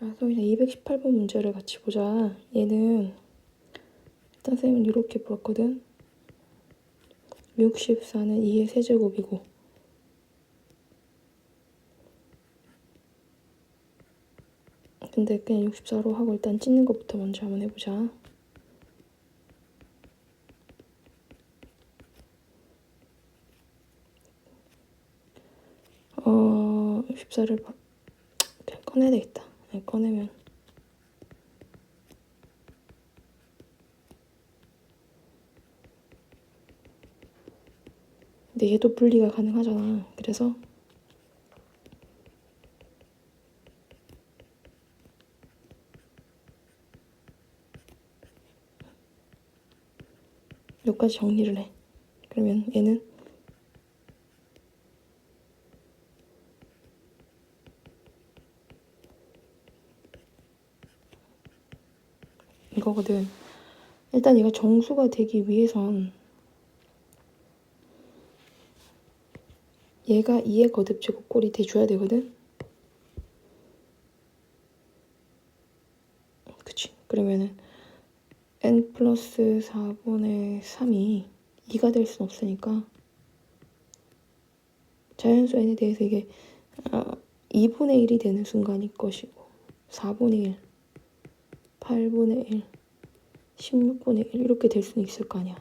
자, 소희나 218번 문제를 같이 보자. 얘는 일단 쌤은 이렇게 풀었거든. 64는 2의 세제곱이고 근데 그냥 64로 하고 일단 찢는 것부터 먼저 한번 해보자. 어, 64를 그냥 꺼내야 되겠다. 네, 꺼내면 근데 얘도 분리가 가능하잖아. 그래서 여기까지 정리를 해. 그러면 얘는 이거거든. 일단 얘가 정수가 되기 위해선 얘가 2의 거듭 제곱 꼴이 돼줘야 되거든. 그치. 그러면은 n 플러스 4분의 3이 2가 될 순 없으니까 자연수 n에 대해서 이게 어, 2분의 1이 되는 순간일 것이고 4분의 1, 8분의 1, 16분의 1 이렇게 될 수는 있을 거 아니야.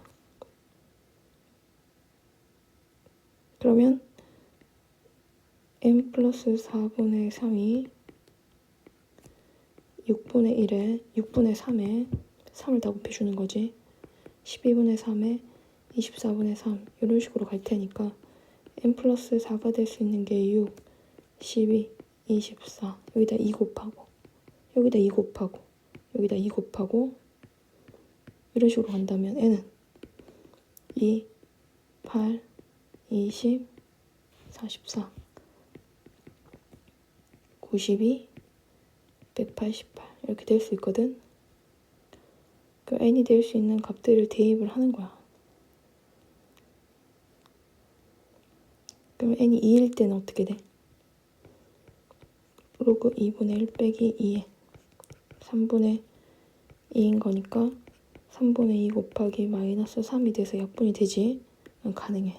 그러면 n 플러스 4분의 3이 6분의 1에 6분의 3에 3을 다 곱해주는 거지. 12분의 3에 24분의 3 이런 식으로 갈 테니까 n 플러스 4가 될 수 있는 게 6, 12, 24 여기다 2 곱하고 여기다 2 곱하고 여기다 2 곱하고 이런 식으로 간다면 n은 2, 8, 20, 44 92, 188 이렇게 될 수 있거든. 그 n이 될 수 있는 값들을 대입을 하는 거야. 그럼 n이 2일 때는 어떻게 돼? 로그 2분의 1 빼기 2에 3분의 2인 거니까 3분의 2 곱하기 마이너스 3이 돼서 약분이 되지? 가능해.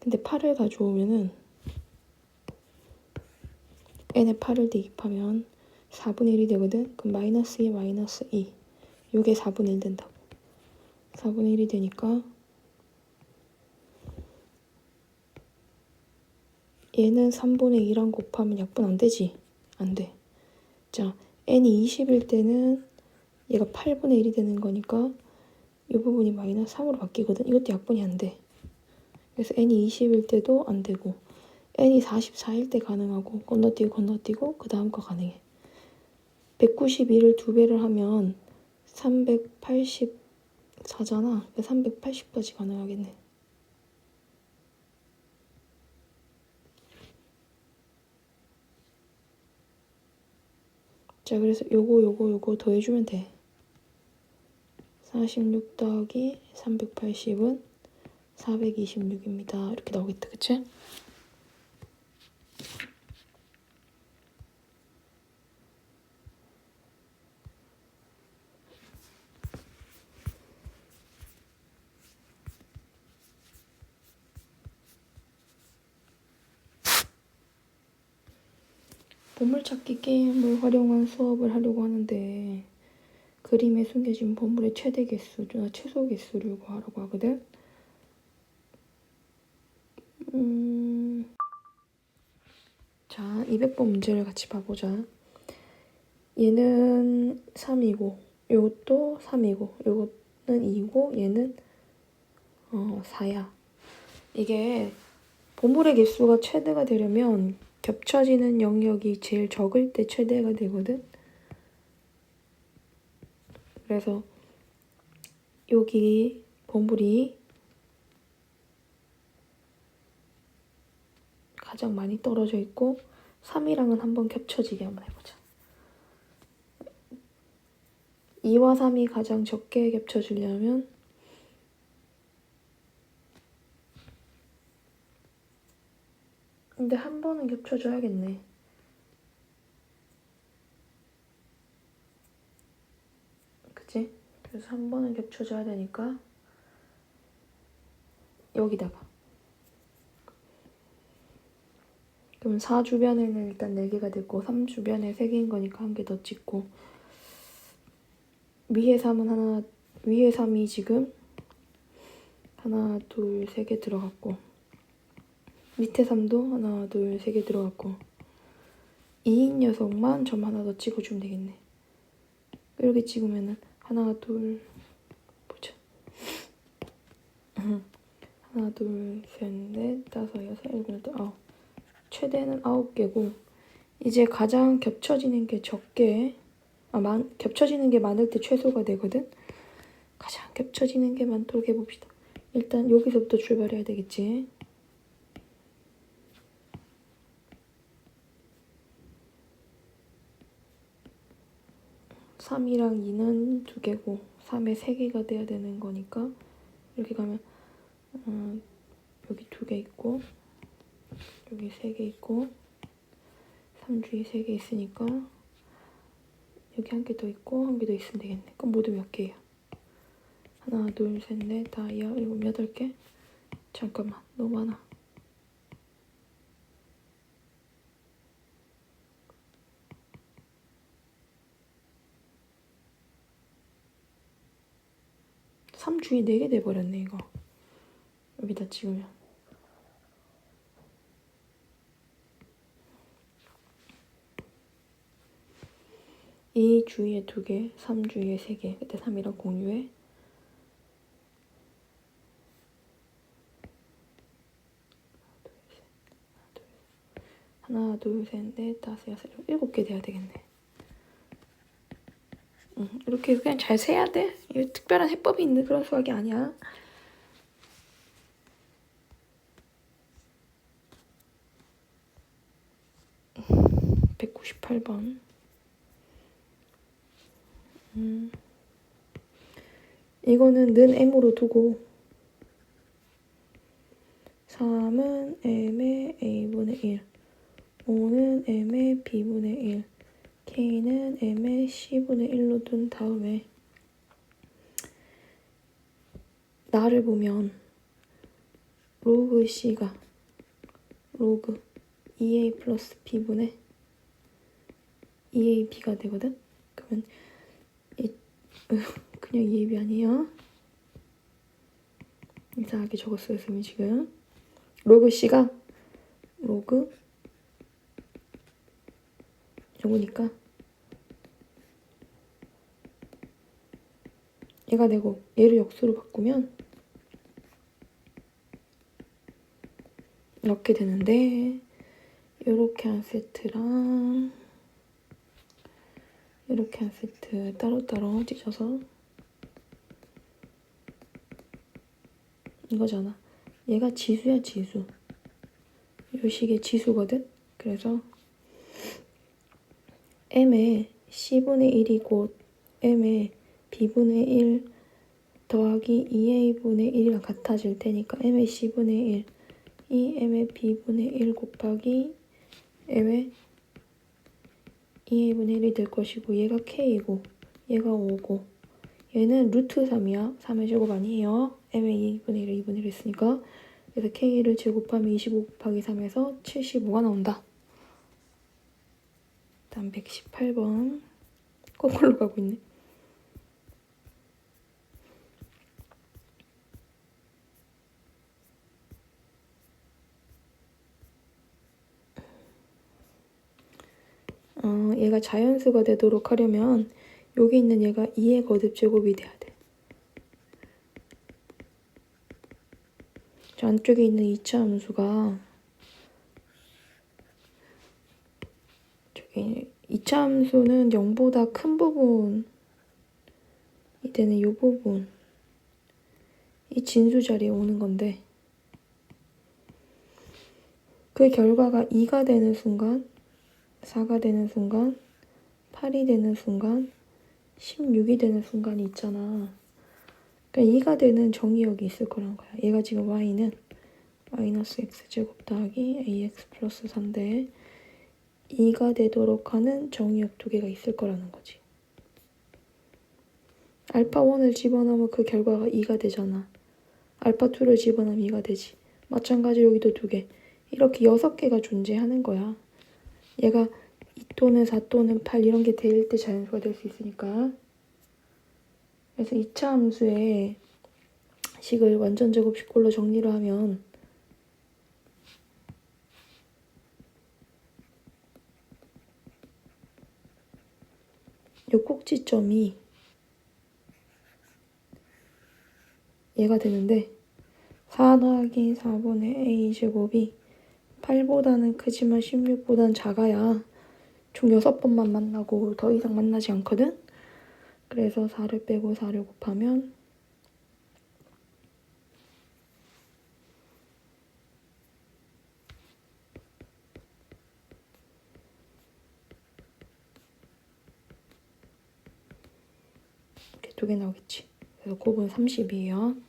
근데 8을 가져오면은 n에 8을 대입하면 4분의 1이 되거든? 그럼 마이너스 2 마이너스 2 요게 4분의 1 된다고 4분의 1이 되니까 얘는 3분의 2랑 곱하면 약분 안 되지? 안 돼. 자, n이 20일 때는 얘가 8분의 1이 되는 거니까 이 부분이 마이너스 3으로 바뀌거든. 이것도 약분이 안 돼. 그래서 n이 20일 때도 안 되고 n이 44일 때 가능하고 건너뛰고 건너뛰고 그 다음 거 가능해. 192를 두 배를 하면 384잖아. 380까지 가능하겠네. 자, 그래서 요거 요거 요거 더해주면 돼. 46 더하기 380은 426입니다. 이렇게 나오겠다. 그치? 보물찾기 게임을 활용한 수업을 하려고 하는데 그림에 숨겨진 보물의 최대 개수나 최소 개수를 구하라고 하거든. 음... 자, 200번 문제를 같이 봐보자. 얘는 3이고, 요것도 3이고, 요거는 2고, 얘는 어, 4야. 이게 보물의 개수가 최대가 되려면 겹쳐지는 영역이 제일 적을 때 최대가 되거든. 그래서 여기 보물이 가장 많이 떨어져 있고 3이랑은 한번 겹쳐지게 한번 해보자. 2와 3이 가장 적게 겹쳐지려면 근데 한 번은 겹쳐줘야겠네. 그치? 그래서 한 번은 겹쳐줘야 되니까 여기다가 그럼 4 주변에는 일단 4개가 됐고 3 주변에 3개인 거니까 한 개 더 찍고 위에 3은 하나 위에 3이 지금 하나 둘 세 개 들어갔고 밑에 3도 하나 둘 세 개 들어갔고. 2인 녀석만 점 하나 더 찍어주면 되겠네. 이렇게 찍으면은 하나 둘 보자. 하나 둘셋넷 다섯 여섯 일곱 여덟 아홉. 최대는 아홉 개고 이제 가장 겹쳐지는 게 적게 아 많, 겹쳐지는 게 많을 때 최소가 되거든? 가장 겹쳐지는 게 많도록 해봅시다. 일단 여기서부터 출발해야 되겠지 삼이랑 2는 두 개고 3에 세 개가 돼야 되는 거니까 이렇게 가면 음, 여기 두 개 있고 여기 세 개 있고 3주에 세 개 있으니까 여기 한 개 더 있고 한 개 더 있으면 되겠네. 그럼 모두 몇 개예요? 하나, 둘, 셋, 넷, 다, 여, 일곱, 여덟 개? 잠깐만, 너무 많아. 삼주에 네개 돼버렸네, 이거. 여기다 찍으면. 이 주위에 두 개, 삼 주위에 세 개. 그때 3이랑 공유해. 하나, 둘, 셋, 넷, 다섯, 여섯, 일곱 개 돼야 되겠네. 응, 이렇게 그냥 잘 세야 돼. 특별한 해법이 있는 그런 수학이 아니야. 백구십팔 번. 음. 이거는 는 m으로 두고 3은 m의 a분의 1 5는 m의 b분의 1 k는 m의 c분의 1로 둔 다음에 나를 보면 로그 c가 로그 2a 플러스 b분의 2ab가 되거든? 그러면 이, 그냥 2ab 아니에요? 이상하게 적었어요, 선생님 지금. 로그 C가 로그 요거니까 얘가 되고 얘를 역수로 바꾸면 이렇게 되는데 요렇게 한 세트랑 이렇게 한 세트 따로따로 찢어서 이거잖아. 얘가 지수야 지수. 요 식의 지수거든. 그래서 m의 c분의 1이 곧 m의 b분의 1 더하기 2a분의 1이랑 같아질 테니까 m의 c분의 1이 m의 b분의 1 곱하기 m의 2a분의 1이 될 것이고 얘가 k이고 얘가 5고 얘는 루트 3이야. 3의 제곱 아니에요. m의 2분의 1을 2분의 1 했으니까 그래서 k를 제곱하면 25 곱하기 3에서 75가 나온다. 다음 118번 거꾸로 가고 있네. 어, 얘가 자연수가 되도록 하려면 여기 있는 얘가 2의 거듭 제곱이 돼야 돼. 저 안쪽에 있는 2차 함수가 저기 2차 함수는 0보다 큰 부분 이때는 이 부분 이 진수 자리에 오는 건데 그 결과가 2가 되는 순간 4가 되는 순간 8이 되는 순간 16이 되는 순간이 있잖아. 그러니까 2가 되는 정의역이 있을 거란 거야. 얘가 지금 y는 마이너스 x제곱 더하기 ax 플러스 3대 2가 되도록 하는 정의역 두 개가 있을 거라는 거지. 알파 1을 집어넣으면 그 결과가 2가 되잖아. 알파 2를 집어넣으면 2가 되지. 마찬가지로 여기도 두 개. 이렇게 여섯 개가 존재하는 거야. 얘가 2 또는 4 또는 8 이런 게될때 자연수가 될 수 있으니까. 그래서 2차 함수의 식을 완전 제곱식꼴로 정리를 하면 요 꼭지점이 얘가 되는데 4 더하기 4분의 a 제곱이 8보다는 크지만 16보다는 작아야 총 6번만 만나고 더 이상 만나지 않거든? 그래서 4를 빼고 4를 곱하면 이렇게 두개 나오겠지. 그래서 곱은 30이에요.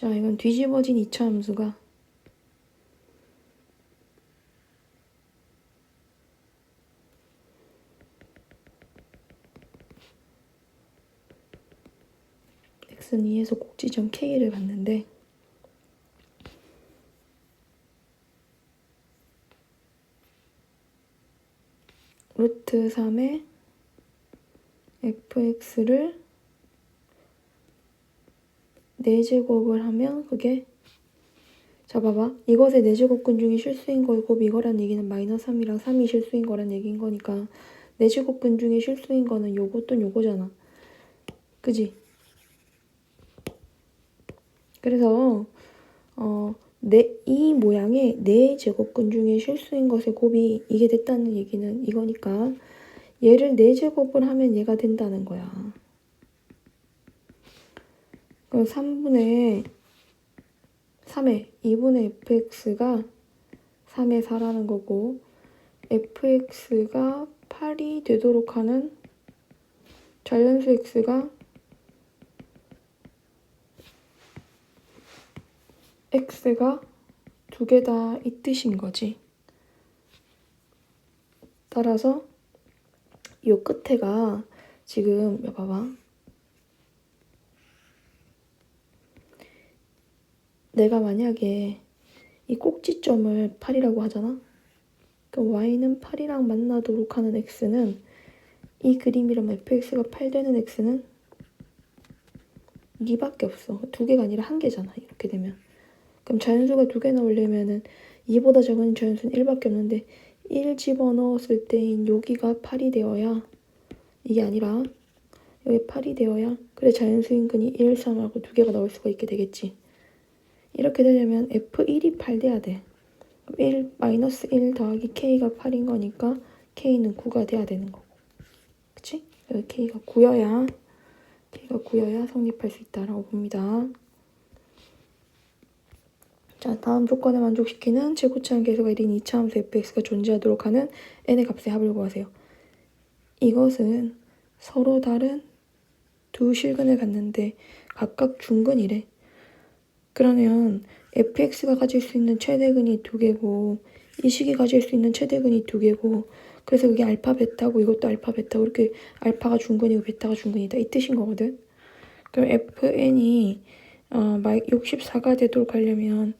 자, 이건 뒤집어진 2차 함수가 x는 2에서 꼭지점 k를 봤는데 루트 3의 fx를 4제곱을 하면 그게 자 봐봐 이것의 4제곱근 중에 실수인 거고 이거란 얘기는 마이너스 3이랑 3이 실수인 거란 얘기인 거니까 4제곱근 중에 실수인 거는 또 요거잖아 그지? 그래서 어, 네, 이 모양의 네 제곱근 중에 실수인 것의 곱이 이게 됐다는 얘기는 이거니까 얘를 네 제곱을 하면 얘가 된다는 거야. 그럼 3분의 3의 2분의 fx가 3의 4라는 거고 fx가 8이 되도록 하는 자연수 x가 x가 두 개 다 이 뜻인 거지. 따라서 요 끝에가 지금 야 봐봐. 내가 만약에 이 꼭지점을 8이라고 하잖아. 그럼 y는 8이랑 만나도록 하는 x는 이 그림이라면 fx가 8 되는 x는 2밖에 없어. 두 개가 아니라 한 개잖아. 이렇게 되면. 그럼 자연수가 두 개 나오려면은 2보다 작은 자연수는 1밖에 없는데 1 집어넣었을 때인 여기가 8이 되어야 이게 아니라 여기 8이 되어야 그래 자연수 인근이 1, 3하고 두 개가 나올 수가 있게 되겠지. 이렇게 되려면 F1이 8 돼야 돼. 1 마이너스 1 더하기 K가 8인 거니까 K는 9가 돼야 되는 거고. 그치? 여기 K가 9여야 K가 9여야 성립할 수 있다라고 봅니다. 자, 다음 조건에 만족시키는 최고차원 계수가 1인 2차 함수 fx가 존재하도록 하는 n의 값의 합을 구하세요. 이것은 서로 다른 두 실근을 갖는데 각각 중근이래. 그러면 fx가 가질 수 있는 최대근이 두 개고 이 식이 가질 수 있는 최대근이 두 개고 그래서 그게 알파 베타고 이것도 알파 베타고 이렇게 알파가 중근이고 베타가 중근이다 이 뜻인 거거든. 그럼 fn이 어, 64가 되도록 하려면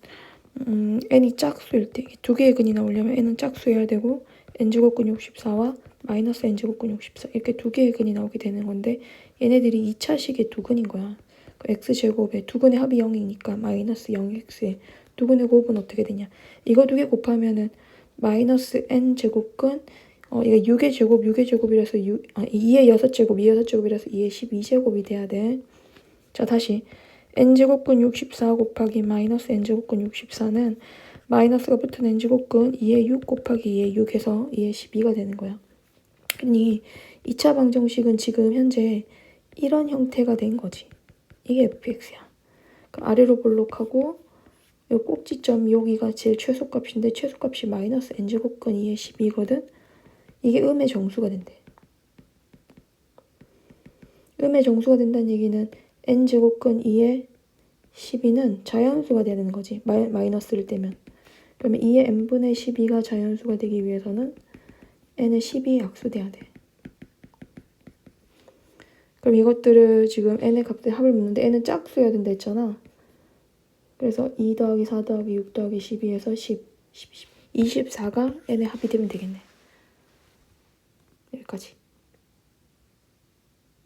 음, n이 짝수일 때 두 개의 근이 나오려면 n은 짝수여야 되고 n제곱근 64와 마이너스 n제곱근 64 이렇게 두 개의 근이 나오게 되는 건데 얘네들이 2차식의 두 근인 거야. 그 x제곱에 두 근의 합이 0이니까 마이너스 0x에 두 근의 곱은 어떻게 되냐. 이거 두 개 곱하면은 마이너스 n제곱근 어, 이거 6의 제곱, 6의 제곱이라서 6, 아, 2의 6제곱, 2의 6제곱이라서 2의 12제곱이 돼야 돼. 자, 다시 n제곱근 64 곱하기 마이너스 n제곱근 64는 마이너스가 붙은 n제곱근 2의 6 곱하기 2의 6에서 2의 12가 되는 거야. 그니 2차 방정식은 지금 현재 이런 형태가 된 거지. 이게 fx야. 그 아래로 볼록하고 이 꼭지점 여기가 제일 최소값인데 최소값이 마이너스 n제곱근 2의 12거든. 이게 음의 정수가 된대. 음의 정수가 된다는 얘기는 n제곱근 2의 12는 자연수가 되는 거지. 마이, 마이너스를 떼면. 그러면 2의 n분의 12가 자연수가 되기 위해서는 n은 12의 약수돼야 돼. 그럼 이것들을 지금 n의 값에 합을 묻는데 n은 짝수여야 된다 했잖아. 그래서 2 더하기 4 더하기 6 더하기 12에서 10, 10, 10. 24가 n의 합이 되면 되겠네. 여기까지.